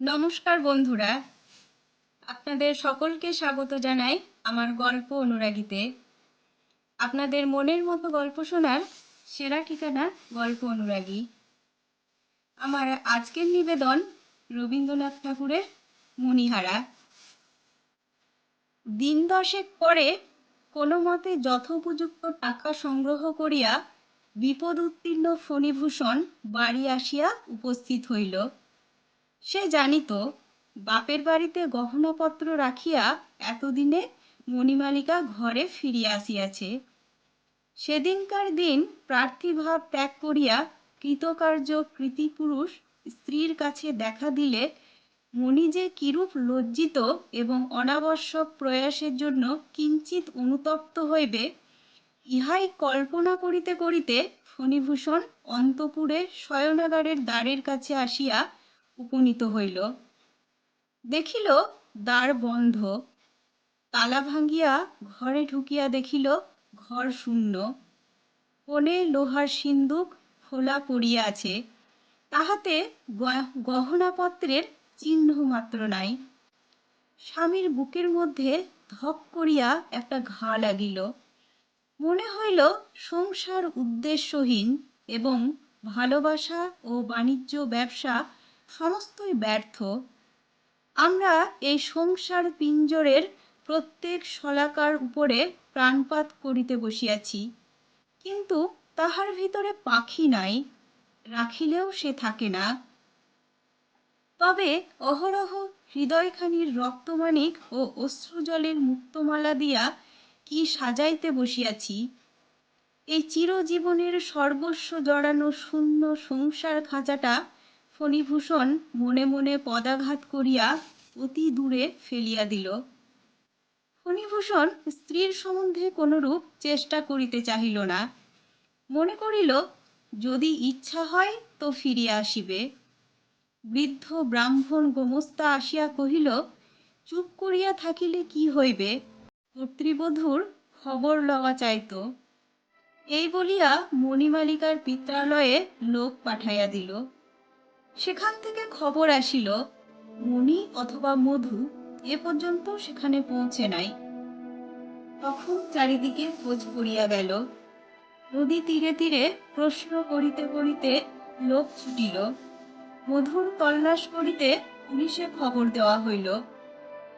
নমস্কার বন্ধুরা। আপনাদের সকলকে স্বাগত জানাই আমার গল্প অনুরাগীতে। আপনাদের মনের মতো গল্প শোনার সেরা ঠিকানা গল্প অনুরাগী। আমার আজকের নিবেদন রবীন্দ্রনাথ ঠাকুরের মণিহারা দিন দশেক পরে কোনো মতে যথোপযুক্ত টাকা সংগ্রহ করিয়া বিপদ উত্তীর্ণ ফণিভূষণ বাড়ি আসিয়া উপস্থিত হইল। সে জানিত, বাপের বাড়িতে গহনাপত্র রাখিয়া এতদিনে মণিমালিকা ঘরে ফিরিয়া আসিয়াছে। সেদিনকার দিন প্রার্থীভাব ত্যাগ করিয়া কৃতকার্য কৃতিপুরুষ স্ত্রীর কাছে দেখা দিলে মণি যে কিরূপ লজ্জিত এবং অনাবশ্যক প্রয়াসের জন্য কিঞ্চিত অনুতপ্ত হইবে, ইহাই কল্পনা করিতে করিতে ফণিভূষণ অন্তপুরে শয়নাগারের দ্বারের কাছে আসিয়া উপনীত হইল। দেখিল দ্বার বন্ধ। তালা ভাঙ্গিয়া ঘরে ঢুকিয়া দেখিল ঘর শূন্য। কোণে লোহার সিন্দুক খোলা পড়িয়া আছে। তাহাতে গহনাপত্রের চিহ্ন মাত্র নাই। স্বামীর বুকের মধ্যে ধক করিয়া একটা ঘা লাগিল। মনে হইল সংসার উদ্দেশ্যহীন এবং ভালোবাসা ও বাণিজ্য ব্যবসা সমস্তই ব্যর্থ। আমরা এই সংসার পিঞ্জরের প্রত্যেক শলাকার উপরে প্রাণপাত করিতে বসিয়াছি। কিন্তু তাহার ভিতরে পাখি নাই, রাখিলেও সে থাকে না। তবে অহরহ হৃদয়খানির রক্তমানিক ও অশ্রুজলের মুক্তমালা দিয়া কি সাজাইতে বসিয়াছি? এই চিরজীবনের সর্বস্ব জড়ানো শূন্য সংসার খাঁচাটা ফণিভূষণ মনে মনে পদাঘাত করিয়া অতি দূরে ফেলিয়া দিল। ফণিভূষণ স্ত্রীর সম্বন্ধে কোনরূপ চেষ্টা করিতে চাহিল না। মনে করিল, যদি ইচ্ছা হয় তো ফিরিয়া আসিবে। বৃদ্ধ ব্রাহ্মণ গোমস্তা আসিয়া কহিল, চুপ করিয়া থাকিলে কি হইবে? কর্তৃবধূর খবর লওয়া চাইত। এই বলিয়া মণিমালিকার পিত্রালয়ে লোক পাঠাইয়া দিল। সেখান থেকে খবর আসিল মণি অথবা মধু এ পর্যন্ত সেখানে পৌঁছে নাই। তখন চারিদিকে খোঁজ পড়িয়া গেল। নদী তীরে তীরে প্রশ্ন করিতে করিতে লোক ছুটিল। মধুর তল্লাশ করিতে পুলিশে খবর দেওয়া হইল,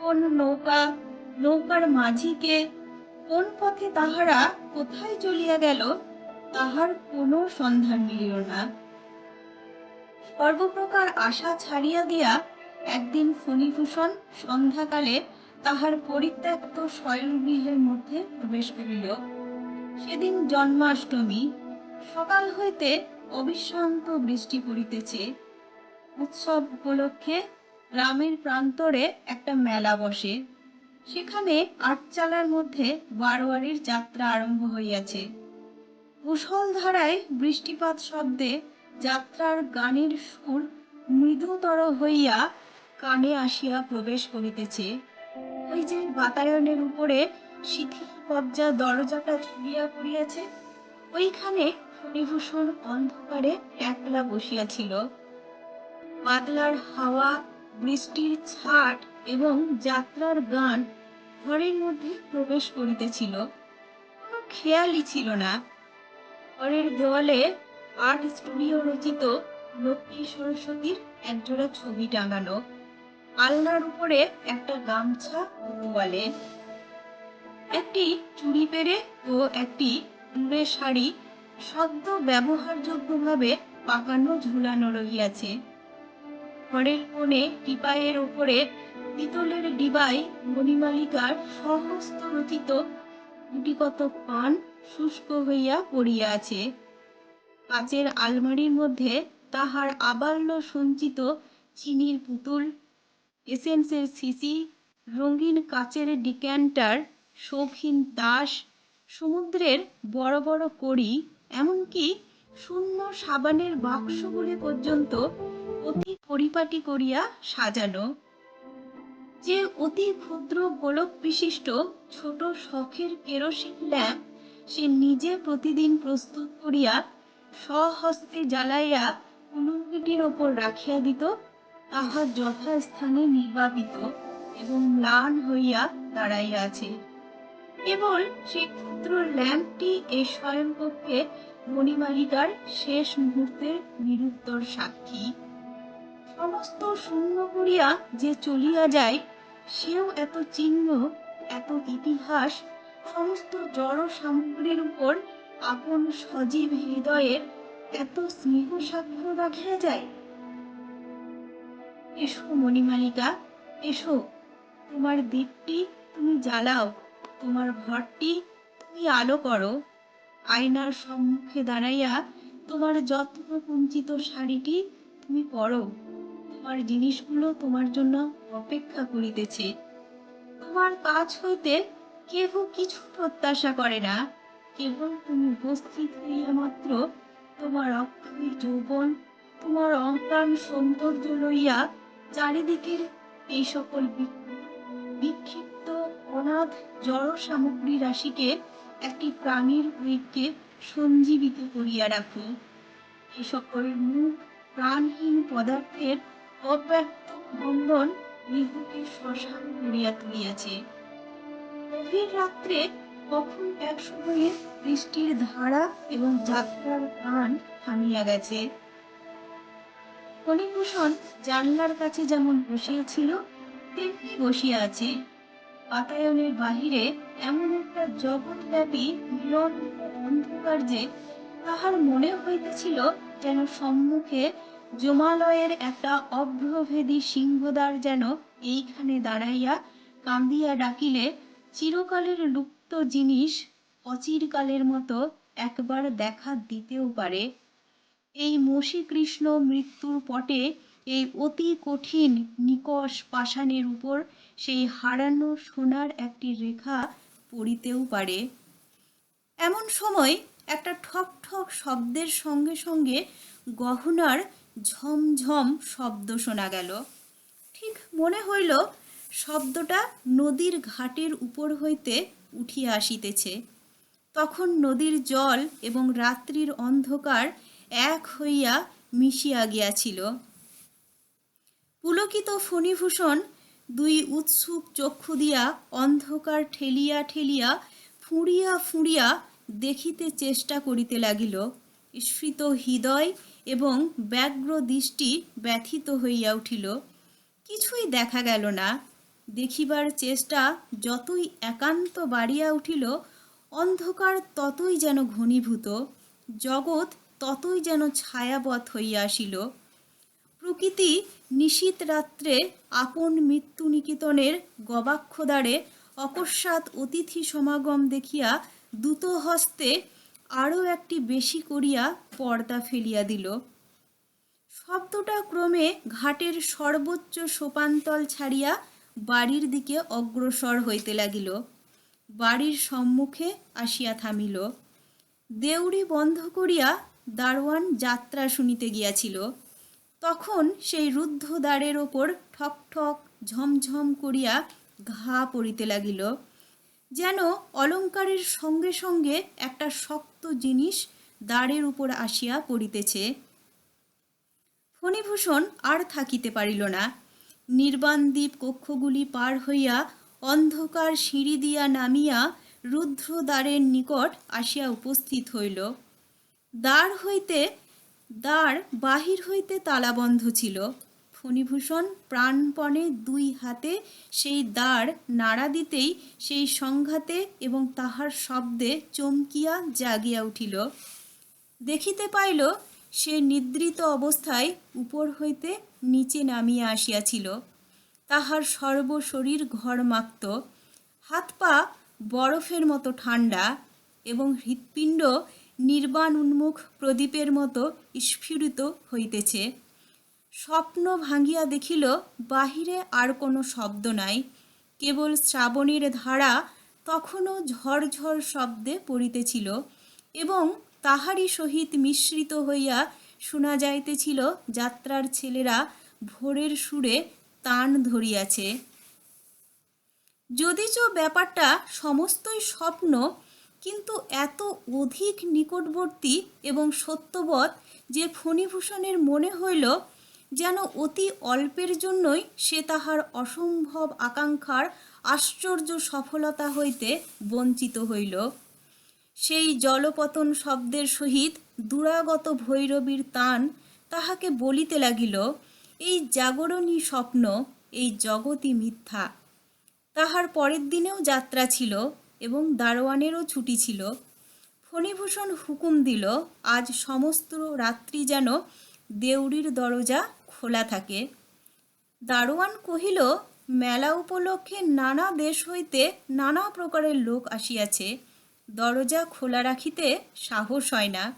কোন নৌকা, নৌকার মাঝিকে কোন পথে তাহারা কোথায় চলিয়া গেল, তাহার কোনো সন্ধান মিলিল না। সর্বপ্রকার আশা ছাড়িয়া দিয়া একদিন ফণিভূষণ সন্ধ্যাকালে তাহার পরিত্যক্ত শয়নগৃহের মধ্যে প্রবেশ করিল। সেদিন জন্মাষ্টমী, সকাল হইতে অবিশ্রান্ত বৃষ্টি পড়িতেছে। উৎসব উপলক্ষে গ্রামের প্রান্তরে একটা মেলা বসে। সেখানে আটচালার মধ্যে বারোয়ারির যাত্রা আরম্ভ হইয়াছে। ধারায় বৃষ্টিপাত শব্দে যাত্রার গানের সুর মৃদুতর হইয়া কানে আসিয়া প্রবেশ করিতেছে। ওই যে বাতায়নের উপরে শিথিল কবজা দরজাটা ঝুলিয়া পড়িয়াছে, ওইখানে ফণিভূষণ অন্ধকারে একলা বসিয়াছিল। বাদলার হাওয়া, বৃষ্টির ছাট এবং যাত্রার গান ঘরের মধ্যে প্রবেশ করিতেছিল। কোনো খেয়ালই ছিল না। ঘরের দেওয়ালে আর্ট স্টুডিও রচিত লক্ষ্মী সরস্বতীর একজোড়া ছবি টাঙানো। আলনার উপরে একটা গামছা তোয়ালে একটি চুড়ি পেরে ও একটি উড়ে শাড়ি সদ্য ব্যবহারযোগ্যভাবে পাকানো ঝুলানো রহিয়াছে। ঘরের কোণে টিপাইয়ের ওপরে পিতলের ডিবায় মণিমালিকার সমস্ত রচিত গুটিকত পান শুষ্ক হইয়া পড়িয়া আছে কাচের আলমারির মধ্যে তাহার আবাল্য সঞ্চিত চিনির পুতুল, এসেন্সের সিসি, রঙিন কাচের ডিক্যান্টার, শৌখিন তাস, সমুদ্রের বড় বড় কড়ি, এমনকি শূন্য সাবানের বাক্সগুলি পর্যন্ত অতি পরিপাটি করিয়া সাজানো। যে অতি ক্ষুদ্র গোলক বিশিষ্ট ছোট শখের কেরোসিন ল্যাম্প সে নিজে প্রতিদিন প্রস্তুত করিয়া স্বহস্তে জ্বালাইয়া কুলুঙ্গিটির ওপর রাখিয়া দিত তাহার যথাস্থানে নির্বাপিত এবং ম্লান হইয়া দাঁড়াইয়া আছে কেবল সেই ক্ষুদ্র ল্যাম্পটি এই স্বয়ংকক্ষে মণিমালিকার শেষ মুহূর্তের নিরুত্তর সাক্ষী। সমস্ত শূন্য করিয়া যে চলিয়া যায়, সেও এত চিহ্ন, এত ইতিহাস, সমস্ত জড় সামগ্রীর উপর আপন সজীব হৃদয়ের এত স্নেহ সাক্ষ্য রাখিয়া যায়। এসো মণিমালিকা, এসো। তোমার দীপটি তুমি জ্বালাও, তোমার ঘরটি তুমি আলো করো। আয়নার সম্মুখে দাঁড়াইয়া তোমার যত্ন কুঞ্চিত শাড়িটি তুমি পরো। তোমার জিনিসগুলো তোমার জন্য অপেক্ষা করিতেছে। তোমার কাছ হইতে কেহ কিছু প্রত্যাশা করে না। কেবল তুমি উপস্থিত হইয়া মাত্র তোমার অক্ষয় যৌবন, তোমার অঙ্কান সৌন্দর্য লইয়া চারিদিকের এই সকল বিক্ষিপ্ত অনাথ জড় সামগ্রী রাশিকে একটি প্রাণীর ঐক্যে সঞ্জীবিত করিয়া রাখো। এই সকল মুখ প্রাণহীন পদার্থের অব্যক্ত বন্ধন নিহুকে শ্মশান করিয়া তুলিয়াছে। গভীর রাত্রে কখন এক সময়ে বৃষ্টির ধারা এবং যাত্রার গান থামিয়া গেছে? ফণিভূষণ জানলার কাছে যেমন বসিয়াছিল, তেমনি বসিয়া আছে। বাতায়নের বাহিরে এমন একটা জগৎব্যাপী মিলন অন্ধকার যে তাহার মনে হইতেছিল যেন সম্মুখে জমালয়ের একটা অভ্রভেদী সিংহদ্বার যেন এইখানে দাঁড়াইয়া কান্দিয়া ডাকিলে চিরকালের লুপ্ত জিনিস অচিরকালের মতো একবার দেখা দিতেও পারে। এই মসি কৃষ্ণ মৃত্যুর পটে এই অতি কঠিন নিকষ পাষাণের উপর সেই হারানো সোনার একটি রেখা পড়িতেও পারে। এমন সময় একটা ঠক ঠক শব্দের সঙ্গে সঙ্গে গহনার ঝমঝম শব্দ শোনা গেল। ঠিক মনে হইল শব্দটা নদীর ঘাটের উপর হইতে উঠিয়া আসিতেছে। তখন নদীর জল এবং রাত্রির অন্ধকার এক হইয়া মিশিয়া গিয়াছিল। পুলকিত ফণিভূষণ দুই উৎসুক চক্ষু দিয়া অন্ধকার ঠেলিয়া ঠেলিয়া ফুঁড়িয়া ফুঁড়িয়া দেখিতে চেষ্টা করিতে লাগিল। স্ফীত হৃদয় এবং ব্যগ্র দৃষ্টি ব্যথিত হইয়া উঠিল। কিছুই দেখা গেল না। দেখিবার চেষ্টা যতই একান্ত বাড়িয়া উঠিল, অন্ধকার ততই যেন ঘনীভূত, জগৎ ততই যেন ছায়াবৎ হইয়া আসিল। প্রকৃতি নিশীত রাত্রে আপন মৃত্যু নিকেতনের গবাক্ষদ্বারে অকস্মাৎ অতিথি সমাগম দেখিয়া দ্রুত হস্তে আরও একটি বেশি করিয়া পর্দা ফেলিয়া দিল। শব্দটা ক্রমে ঘাটের সর্বোচ্চ সোপান্তল ছাড়িয়া বাড়ির দিকে অগ্রসর হইতে লাগিল। বাড়ির সম্মুখে আসিয়া থামিল। দেউড়ি বন্ধ করিয়া দারোয়ান যাত্রা শুনিতে গিয়াছিল। তখন সেই রুদ্ধ দ্বারের ওপর ঠক ঠক ঝমঝম করিয়া ঘা পড়িতে লাগিল। যেন অলঙ্কারের সঙ্গে সঙ্গে একটা শক্ত জিনিস দ্বারের উপর আসিয়া পড়িতেছে। ফণিভূষণ আর থাকিতে পারিল না। নির্বাণদ্বীপ কক্ষগুলি পার হইয়া অন্ধকার সিঁড়ি দিয়া নামিয়া রুদ্র দ্বারের নিকট আসিয়া উপস্থিত হইল। দ্বার হইতে, দ্বার বাহির হইতে তালাবন্ধ ছিল। ফণিভূষণ প্রাণপণে দুই হাতে সেই দ্বার নাড়া দিতেই সেই সংঘাতে এবং তাহার শব্দে চমকিয়া জাগিয়া উঠিল। দেখিতে পাইল সে নিদ্রিত অবস্থায় উপর হইতে নিচে নামিয়া আসিয়াছিল। তাহার সর্বশরীর ঘরমাক্ত, হাত পা বরফের মতো ঠান্ডা এবং হৃৎপিণ্ড নির্বাণ উন্মুখ প্রদীপের মতো স্ফুরিত হইতেছে। স্বপ্ন ভাঙ্গিয়া দেখিল, বাহিরে আর কোনো শব্দ নাই, কেবল শ্রাবণের ধারা তখনও ঝরঝর শব্দে পড়িতেছিল এবং তাহারই সহিত মিশ্রিত হইয়া শোনা যাইতেছিল, যাত্রার ছেলেরা ভোরের সুরে তান ধরিয়াছে। যদিচ ব্যাপারটা সমস্তই স্বপ্ন, কিন্তু এত অধিক নিকটবর্তী এবং সত্যবৎ যে ফণিভূষণের মনে হইল, যেন অতি অল্পের জন্যই সে তাহার অসম্ভব আকাঙ্ক্ষার আশ্চর্য সফলতা হইতে বঞ্চিত হইল। সেই জলপতন শব্দের সহিত দুরাগত ভৈরবীর তান তাহাকে বলিতে লাগিল, এই জাগরণী স্বপ্ন, এই জগতই মিথ্যা। তাহার পরের দিনেও যাত্রা ছিল এবং দারোয়ানেরও ছুটি ছিল। ফণিভূষণ হুকুম দিল, আজ সমস্ত রাত্রি যেন দেউড়ির দরজা খোলা থাকে। দারোয়ান কহিল, মেলা উপলক্ষে নানা দেশ হইতে নানা প্রকারের লোক আসিয়াছে। দরজা খোলা রাখিতে সাহস হয় না।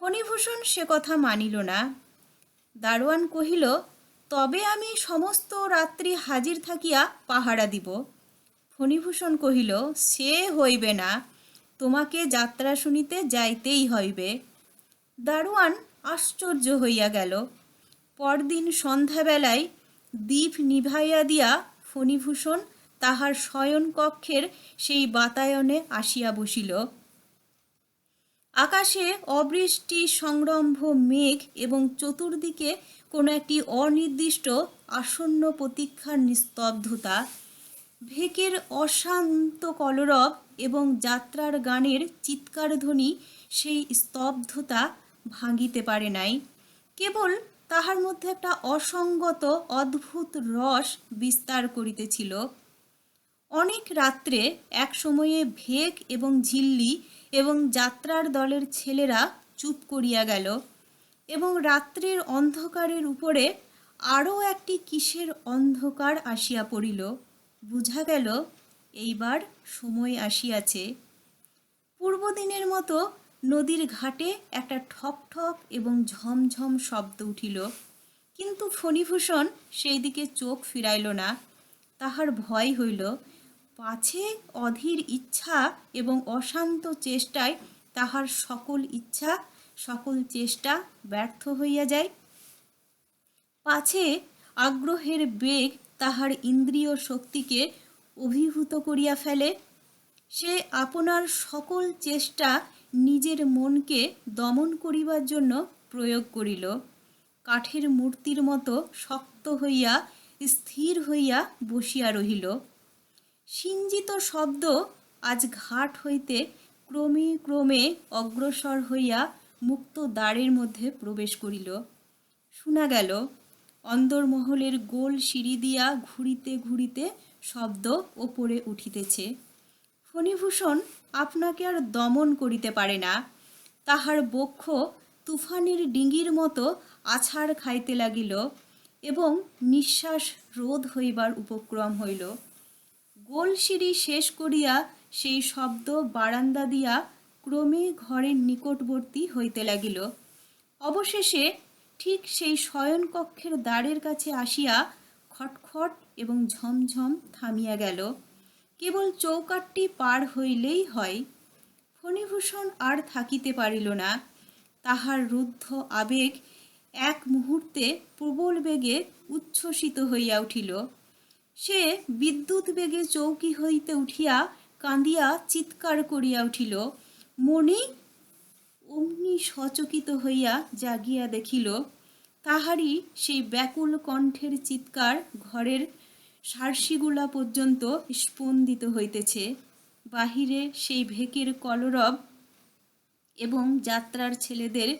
ফণিভূষণ সে কথা মানিল না। দারোয়ান কহিল, তবে আমি সমস্ত রাত্রি হাজির থাকিয়া পাহারা দিব। ফণিভূষণ কহিল, সে হইবে না। তোমাকে যাত্রা শুনিতে যাইতেই হইবে। দারোয়ান আশ্চর্য হইয়া গেল। পরদিন সন্ধ্যাবেলায় দীপ নিভাইয়া দিয়া ফণিভূষণ তাহার শয়ন কক্ষের সেই বাতায়নে আসিয়া বসিল। আকাশে অবৃষ্টি, সংরম্ভ, মেঘ এবং চতুর্দিকে কোনো একটি অনির্দিষ্ট আসন্ন প্রতীক্ষার নিস্তব্ধতা, ভেকের অশান্ত কলরব এবং যাত্রার গানের চিৎকার ধ্বনি সেই স্তব্ধতা ভাঙিতে পারে নাই। কেবল তাহার মধ্যে একটা অসঙ্গত, অদ্ভুত রস বিস্তার করিতেছিল। অনেক রাত্রে এক সময়ে ভেক এবং ঝিল্লি এবং যাত্রার দলের ছেলেরা চুপ করিয়া গেল এবং রাত্রির অন্ধকারের উপরে আরও একটি কিসের অন্ধকার আসিয়া পড়িল। বুঝা গেল, এইবার সময় আসিয়াছে। পূর্বদিনের মতো নদীর ঘাটে একটা ঠক ঠক এবং ঝমঝম শব্দ উঠিল। কিন্তু ফণিভূষণ সেই দিকে চোখ ফিরাইল না। তাহার ভয় হইল পাছে অধীর ইচ্ছা এবং অশান্ত চেষ্টায় তাহার সকল ইচ্ছা, সকল চেষ্টা ব্যর্থ হইয়া যায়। পাছে আগ্রহের বেগ তাহার ইন্দ্রিয় শক্তিকে অভিভূত করিয়া ফেলে। সে আপনার সকল চেষ্টা নিজের মনকে দমন করিবার জন্য প্রয়োগ করিল। কাঠের মূর্তির মতো শক্ত হইয়া, স্থির হইয়া বসিয়া রহিল। সিঞ্জিত শব্দ আজ ঘাট হইতে ক্রমে ক্রমে অগ্রসর হইয়া মুক্ত দ্বারের মধ্যে প্রবেশ করিল। শোনা গেল অন্দরমহলের গোল সিঁড়ি দিয়া ঘুরিতে ঘুরিতে শব্দ ওপরে উঠিতেছে। ফণিভূষণ আপনাকে আর দমন করিতে পারে না। তাহার বক্ষ তুফানের ডিঙ্গির মতো আছাড় খাইতে লাগিল এবং নিঃশ্বাস রোধ হইবার উপক্রম হইল। গোল সিঁড়ি শেষ করিয়া সেই শব্দ বারান্দা দিয়া ক্রমে ঘরের নিকটবর্তী হইতে লাগিল। অবশেষে ঠিক সেই শয়নকক্ষের দ্বারের কাছে আসিয়া খটখট এবং ঝমঝম থামিয়া গেল। কেবল চৌকাটটি পার হইলেই হয়। ফণিভূষণ আর থাকিতে পারিল না। তাহার রুদ্ধ আবেগ এক মুহূর্তে প্রবল বেগে উচ্ছ্বসিত হইয়া উঠিল। সে বিদ্যুৎ বেগে চৌকি হইতে উঠিয়া কাঁদিয়া চিৎকার করিয়া উঠিল মনি অমনি সচকিত হইয়া জাগিয়া দেখিল, তাহারই সেই ব্যাকুল কণ্ঠের চিৎকার ঘরের সার্সিগুলা পর্যন্ত স্পন্দিত হইতেছে। বাহিরে সেই ভেকের কলরব এবং যাত্রার ছেলেদের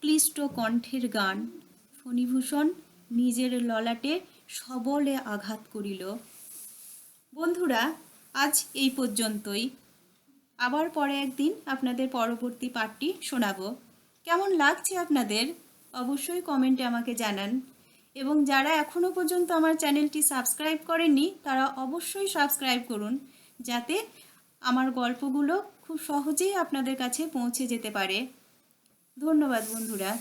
ক্লিষ্ট কণ্ঠের গান। ফণিভূষণ নিজের ললাটে সবলে আঘাত করিল। বন্ধুরা, আজ এই পর্যন্তই। আবার পরে একদিন আপনাদের পরবর্তী পাঠটি শোনাবো। কেমন লাগছে আপনাদের? অবশ্যই কমেন্টে আমাকে জানান। এবং যারা এখনও পর্যন্ত আমার চ্যানেলটি সাবস্ক্রাইব করেননি, তারা অবশ্যই সাবস্ক্রাইব করুন, যাতে আমার গল্পগুলো খুব সহজেই আপনাদের কাছে পৌঁছে যেতে পারে। ধন্যবাদ বন্ধুরা।